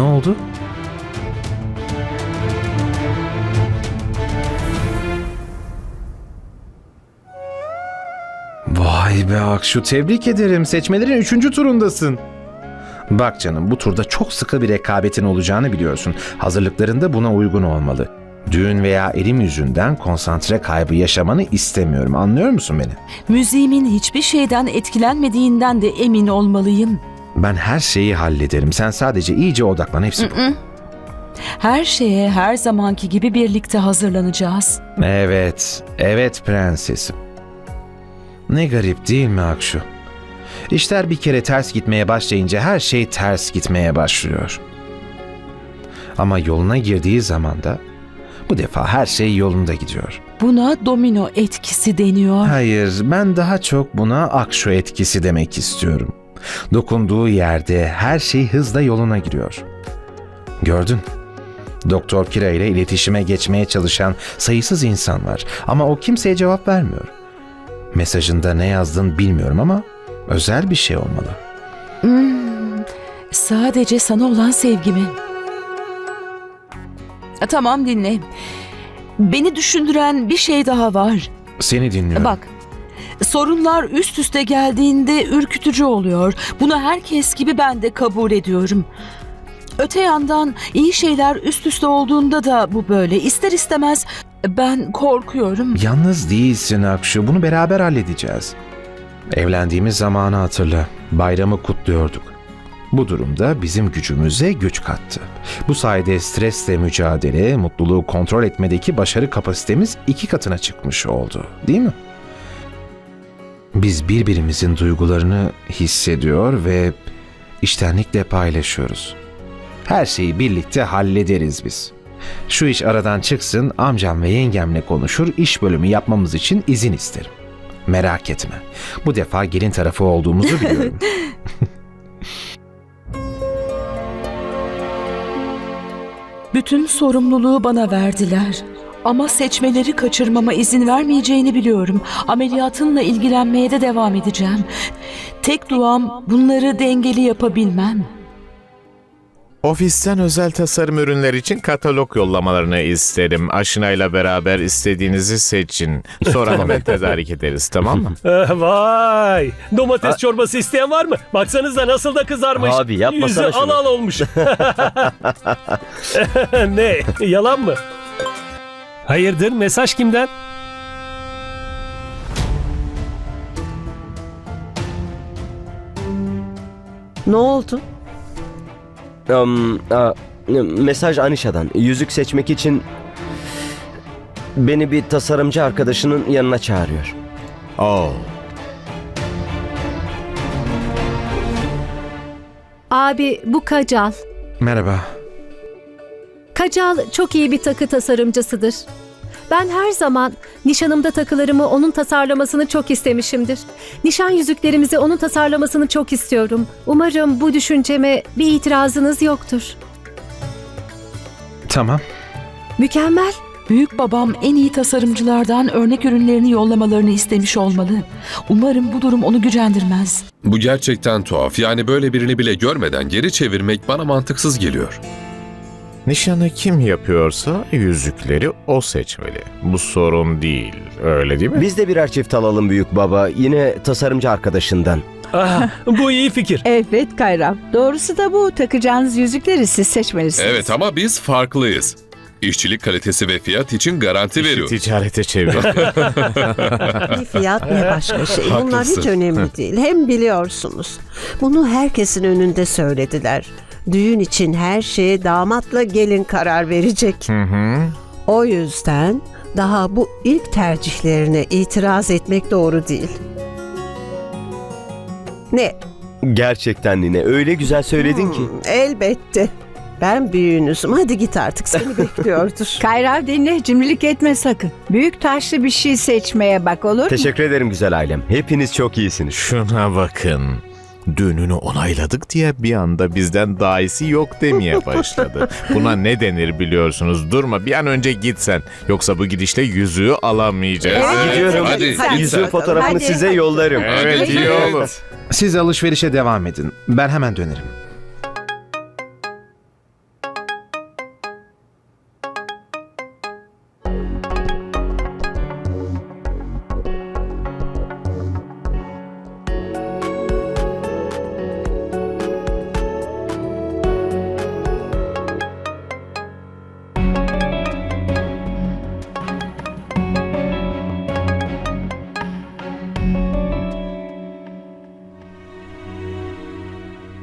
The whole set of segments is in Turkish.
Ne oldu? Vay be Akşu tebrik ederim. Seçmelerin üçüncü turundasın. Bak canım bu turda çok sıkı bir rekabetin olacağını biliyorsun. Hazırlıklarında buna uygun olmalı. Düğün veya elim yüzünden konsantre kaybı yaşamanı istemiyorum. Anlıyor musun beni? Müziğimin hiçbir şeyden etkilenmediğinden de emin olmalıyım. Ben her şeyi hallederim. Sen sadece iyice odaklan. Hepsi bu. Her şeye her zamanki gibi birlikte hazırlanacağız. Evet, evet prensesim. Ne garip değil mi Akşu? İşler bir kere ters gitmeye başlayınca her şey ters gitmeye başlıyor. Ama yoluna girdiği zaman da bu defa her şey yolunda gidiyor. Buna domino etkisi deniyor. Hayır, ben daha çok buna Akşu etkisi demek istiyorum. Dokunduğu yerde her şey hızla yoluna giriyor. Gördün. Doktor Kira ile iletişime geçmeye çalışan sayısız insan var ama o kimseye cevap vermiyor. Mesajında ne yazdın bilmiyorum ama özel bir şey olmalı. Hmm, sadece sana olan sevgimi. Tamam dinle. Beni düşündüren bir şey daha var. Seni dinliyorum. Bak, sorunlar üst üste geldiğinde ürkütücü oluyor. Bunu herkes gibi ben de kabul ediyorum. Öte yandan iyi şeyler üst üste olduğunda da bu böyle. İster istemez ben korkuyorum. Yalnız değilsin Akşu. Bunu beraber halledeceğiz. Evlendiğimiz zamanı hatırla. Bayramı kutluyorduk. Bu durumda bizim gücümüze güç kattı. Bu sayede stresle mücadele, mutluluğu kontrol etmedeki başarı kapasitemiz iki katına çıkmış oldu. Değil mi? Biz birbirimizin duygularını hissediyor ve içtenlikle paylaşıyoruz. Her şeyi birlikte hallederiz biz. Şu iş aradan çıksın, amcam ve yengemle konuşur, iş bölümü yapmamız için izin isterim. Merak etme. Bu defa gelin tarafı olduğumuzu biliyorum. Bütün sorumluluğu bana verdiler. Ama seçmeleri kaçırmama izin vermeyeceğini biliyorum. Ameliyatınla ilgilenmeye de devam edeceğim. Tek duam bunları dengeli yapabilmem. Ofisten özel tasarım ürünler için katalog yollamalarını isterim. Aşinayla beraber istediğinizi seçin. Sonra hemen tedarik ederiz tamam mı? Eh, Vay! Domates çorbası isteyen var mı? Baksanıza nasıl da kızarmış. Abi, yapmasana Yüzü şunu. al al olmuş. ne? Yalan mı? Hayırdır? Mesaj kimden? Ne oldu? Um, a, mesaj Anişa'dan. Yüzük seçmek için beni bir tasarımcı arkadaşının yanına çağırıyor. Oo. Abi bu Kacal. Merhaba. Kacal çok iyi bir takı tasarımcısıdır. Ben her zaman nişanımda takılarımı onun tasarlamasını çok istemişimdir. Nişan yüzüklerimizi onun tasarlamasını çok istiyorum. Umarım bu düşünceme bir itirazınız yoktur. Tamam. Mükemmel. Büyük babam en iyi tasarımcılardan örnek ürünlerini yollamalarını istemiş olmalı. Umarım bu durum onu gücendirmez. Bu gerçekten tuhaf. Yani böyle birini bile görmeden geri çevirmek bana mantıksız geliyor. Nişanı kim yapıyorsa yüzükleri o seçmeli. Bu sorun değil. Öyle değil mi? Biz de birer çift alalım büyük baba. Yine tasarımcı arkadaşından. Ah, bu iyi fikir. Evet Kayram. Doğrusu da bu. Takacağınız yüzükleri siz seçmelisiniz. Evet ama biz farklıyız. İşçilik kalitesi ve fiyat için garanti veriyoruz. Ticarete çevir. Ne fiyat ne başka şey. Bunlar hiç Haklısın. önemli değil. Hem biliyorsunuz. Bunu herkesin önünde söylediler. Düğün için her şeye damatla gelin karar verecek. Hı hı. O yüzden daha bu ilk tercihlerine itiraz etmek doğru değil. Ne? Gerçekten Nine öyle güzel söyledin ki. Hmm, elbette. Ben büyüğünüzüm. Hadi git artık seni bekliyordur. Kayrav dinle cimrilik etme sakın. Büyük taşlı bir şey seçmeye bak olur mu? Teşekkür ederim güzel ailem. Hepiniz çok iyisiniz. Şuna bakın. Düğününü onayladık diye bir anda bizden daha iyisi yok demeye başladı. Buna ne denir biliyorsunuz. Durma bir an önce git sen. Yoksa bu gidişle yüzüğü alamayacağız. Evet, Gidiyorum. hadi, Hadi. sen. fotoğrafını Hadi. size yollarım. Evet iyi olur. Siz alışverişe devam edin. Ben hemen dönerim.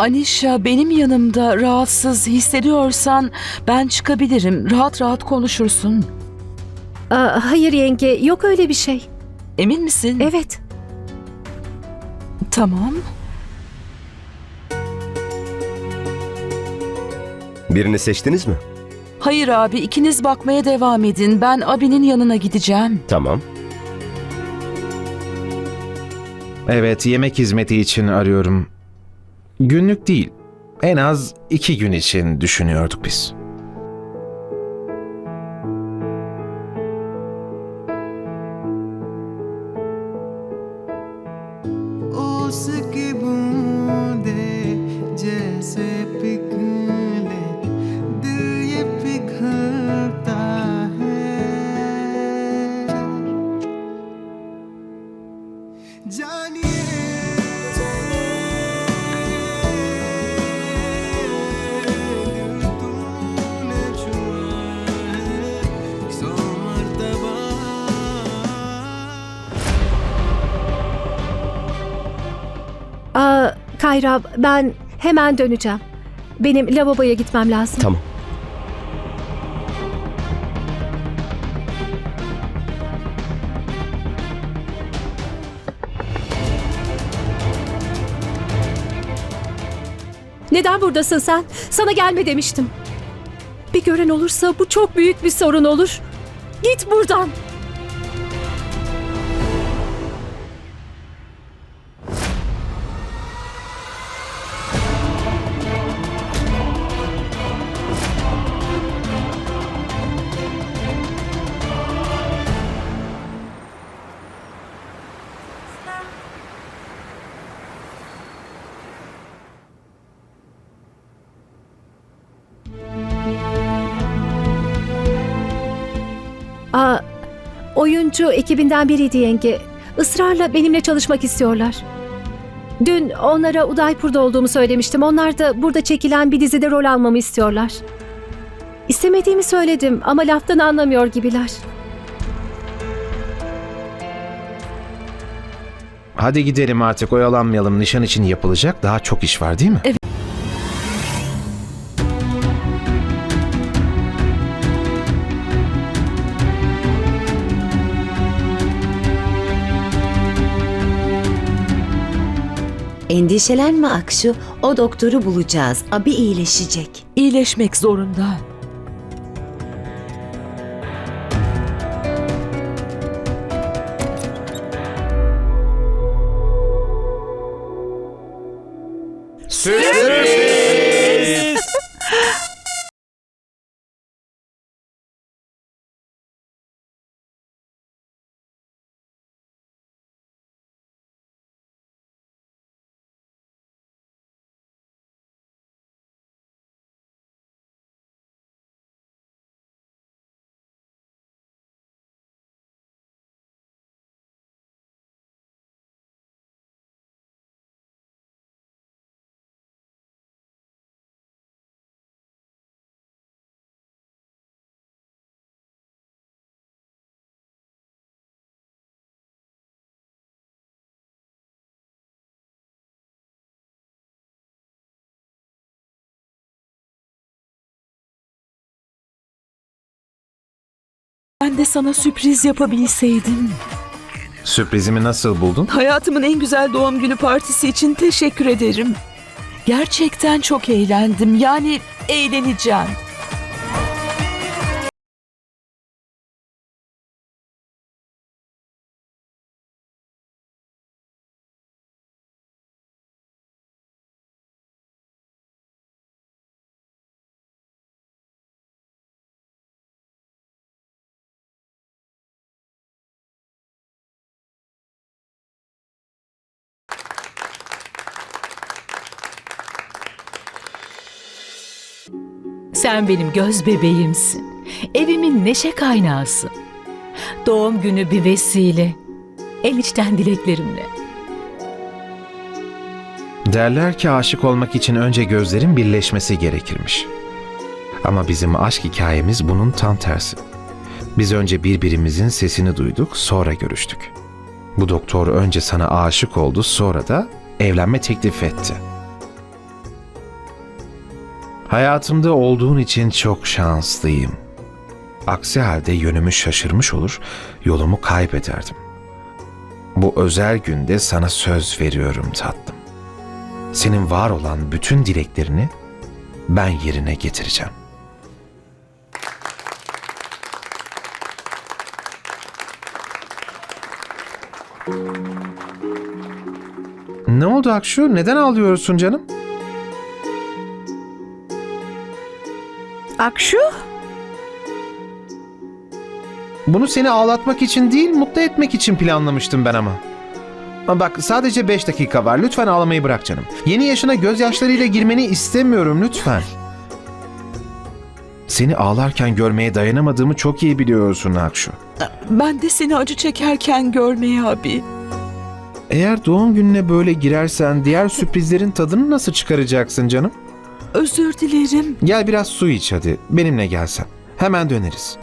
Anişa benim yanımda rahatsız hissediyorsan ben çıkabilirim. Rahat rahat konuşursun. Aa, hayır yenge, yok öyle bir şey. Emin misin? Evet. Tamam. Birini seçtiniz mi? Hayır abi ikiniz bakmaya devam edin. Ben abinin yanına gideceğim. Tamam. Evet, yemek hizmeti için arıyorum. Günlük değil. En az iki gün için düşünüyorduk biz. Aa, Kayra, ben hemen döneceğim. Benim lavaboya gitmem lazım. Tamam. Neden buradasın sen? Sana gelme demiştim. Bir gören olursa bu çok büyük bir sorun olur. Git buradan. Oyuncu ekibinden biriydi yenge. Israrla benimle çalışmak istiyorlar. Dün onlara Udaipur'da olduğumu söylemiştim. Onlar da burada çekilen bir dizide rol almamı istiyorlar. İstemediğimi söyledim ama laftan anlamıyor gibiler. Hadi gidelim artık oyalanmayalım. Nişan için yapılacak daha çok iş var değil mi? Evet. Endişelenme Akşu, o doktoru bulacağız. Abi iyileşecek. İyileşmek zorunda. Ben de sana sürpriz yapabilseydim. Sürprizimi nasıl buldun? Hayatımın en güzel doğum günü partisi için teşekkür ederim. Gerçekten çok eğlendim. Yani eğleneceğim. Sen benim göz bebeğimsin. Evimin neşe kaynağısın. Doğum günü bir vesile. En içten dileklerimle. Derler ki aşık olmak için önce gözlerin birleşmesi gerekirmiş. Ama bizim aşk hikayemiz bunun tam tersi. Biz önce birbirimizin sesini duyduk, sonra görüştük. Bu doktor önce sana aşık oldu, sonra da evlenme teklif etti. Hayatımda olduğun için çok şanslıyım. Aksi halde yönümü şaşırmış olur, yolumu kaybederdim. Bu özel günde sana söz veriyorum tatlım. Senin var olan bütün dileklerini ben yerine getireceğim. Ne oldu Akşu? Neden ağlıyorsun canım? Akşu? Bunu seni ağlatmak için değil, mutlu etmek için planlamıştım ben ama. Ama Bak sadece 5 dakika var. Lütfen ağlamayı bırak canım. Yeni yaşına gözyaşlarıyla girmeni istemiyorum lütfen. Seni ağlarken görmeye dayanamadığımı çok iyi biliyorsun Akşu. Ben de seni acı çekerken görmeye abi. Eğer doğum gününe böyle girersen diğer sürprizlerin tadını nasıl çıkaracaksın canım? Özür dilerim. Gel biraz su iç hadi. Benimle gelsen. Hemen döneriz.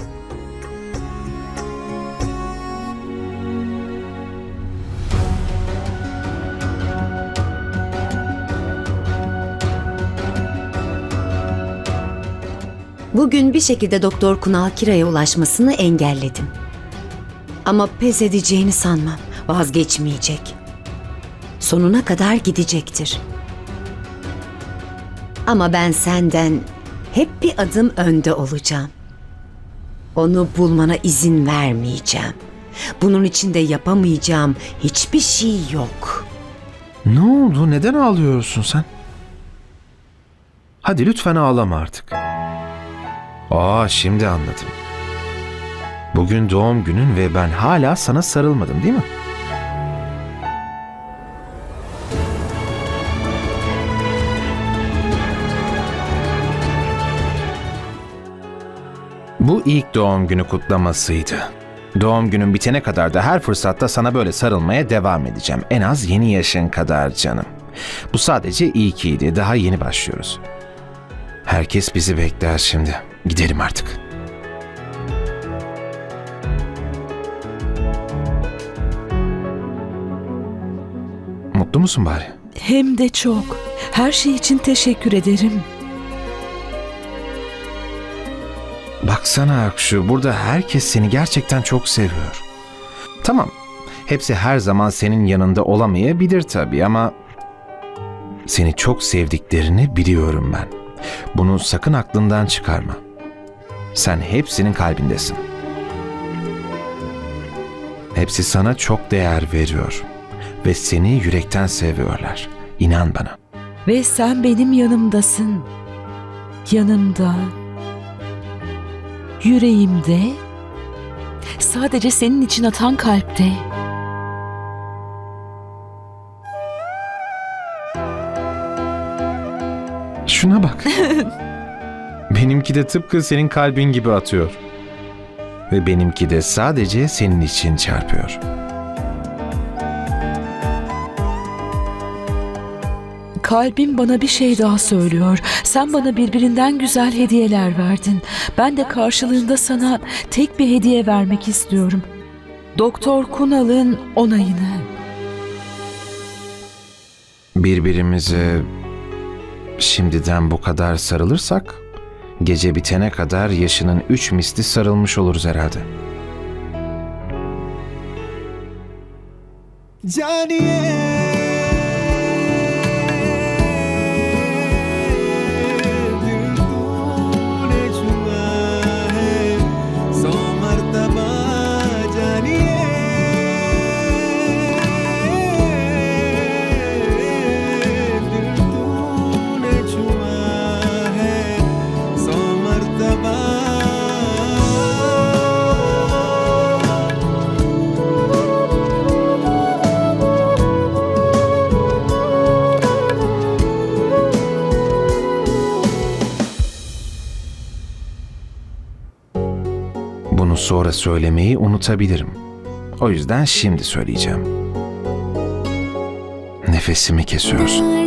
Bugün bir şekilde Doktor Kunal Kira'ya ulaşmasını engelledim. Ama pes edeceğini sanmam. Vazgeçmeyecek. Sonuna kadar gidecektir. Ama ben senden hep bir adım önde olacağım. Onu bulmana izin vermeyeceğim. Bunun için de yapamayacağım hiçbir şey yok. Ne oldu? Neden ağlıyorsun sen? Hadi lütfen ağlama artık. Aa şimdi anladım. Bugün doğum günün ve ben hala sana sarılmadım değil mi? Bu ilk doğum günü kutlamasıydı. Doğum günün bitene kadar da her fırsatta sana böyle sarılmaya devam edeceğim. En az yeni yaşın kadar canım. Bu sadece ilkiydi. Daha yeni başlıyoruz. Herkes bizi bekler şimdi. Gidelim artık. Mutlu musun bari? Hem de çok. Her şey için teşekkür ederim. Baksana Akşu, burada herkes seni gerçekten çok seviyor. Tamam, hepsi her zaman senin yanında olamayabilir tabii ama... Seni çok sevdiklerini biliyorum ben. Bunu sakın aklından çıkarma. Sen hepsinin kalbindesin. Hepsi sana çok değer veriyor. Ve seni yürekten seviyorlar. İnan bana. Ve sen benim yanımdasın. Yanımda. Yüreğimde. Sadece senin için atan kalpte. Şuna bak. benimki de tıpkı senin kalbin gibi atıyor. Ve benimki de sadece senin için çarpıyor. Kalbim bana bir şey daha söylüyor. Sen bana birbirinden güzel hediyeler verdin. Ben de karşılığında sana tek bir hediye vermek istiyorum. Doktor Kunal'ın onayını. Birbirimize şimdiden bu kadar sarılırsak gece bitene kadar yaşının üç misli sarılmış oluruz herhalde. दिल sonra söylemeyi unutabilirim. O yüzden şimdi söyleyeceğim. Nefesimi kesiyorsun.